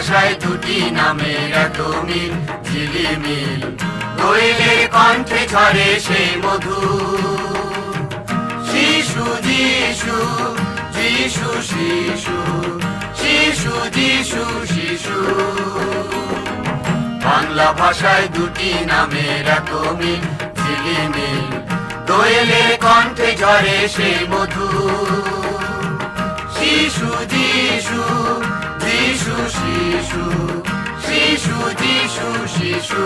ভাষায় দুটি নামের এত মিল, ঝিলিমিল। দোয়েলের কণ্ঠে ঝরে সেই মধু। শিশু, যিশু যিশু, শিশু শিশু, যিশু, শিশু। বাংলা ভাষায় দুটি নামের এত মিল, ঝিলিমিল। দোয়েলের কণ্ঠে ঝরে সেই মধু। শিশু, যিশু যিশু শিশু যিশু শিশু।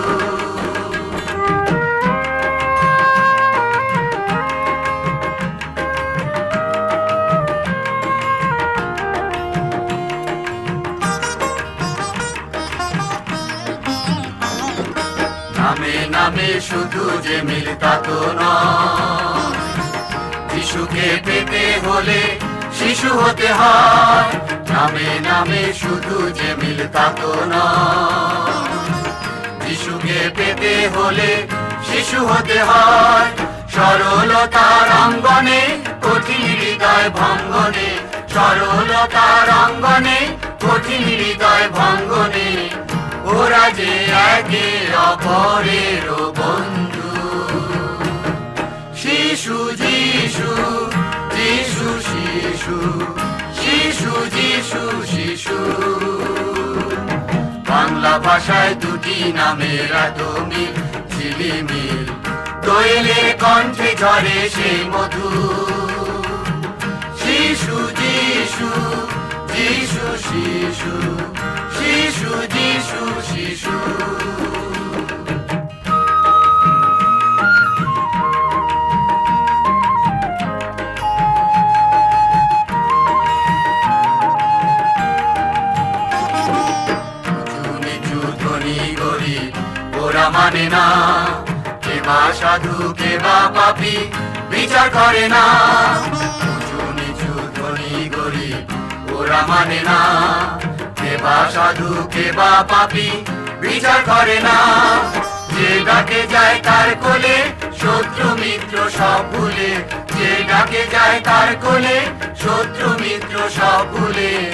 নামে নামে শুধু যে মিল তা নয়। শিশুকে পেতে হলে শিশু হতে হয়। নামে নামে শুধু যে মিল তা তো শিশুকে পেতে হলে শিশু হতে হয়। সরলতার অঙ্গনে, কঠিন হৃদয় ভঙ্গনে, সরলতার অঙ্গনে, কঠিন হৃদয় ভঙ্গনে। ওরা যে একে অপরের বন্ধু। শিশু শিশু, যিশু, শিশু। বাংলা ভাষায় দুটি নামের এত মিল ঝিলিমিল কণ্ঠে ঝরে সেই মধু। ওরা মানে না। কে বা সাধু, কে বা পাপি, বিচার করে না। উঁচু নিচু ধনী গরিব, ওরা মানে না। কে বা সাধু, কে বা পাপি, বিচার করে না। যে ডাকে যায় তার কোলে, শত্রু মিত্র সব ভুলে। যে ডাকে যায় তার কোলে, শত্রু মিত্র সব ভুলে।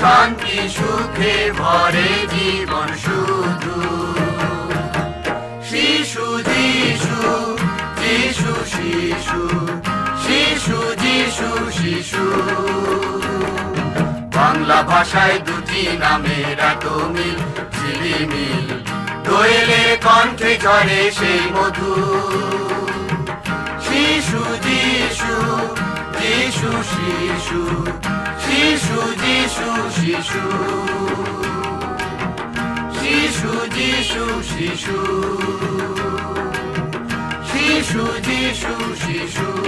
শান্তি, সুখে ভরে জীবন শুধু ভাষায় দুটি নামের মিল, ঝিলিমিল। দোয়েলের কণ্ঠে ঝরে সেই মধু। শিশু যিশু যিশু শিশু শিশু যিশু শিশু। শিশু যিশু শিশু শিশু যিশু শিশু।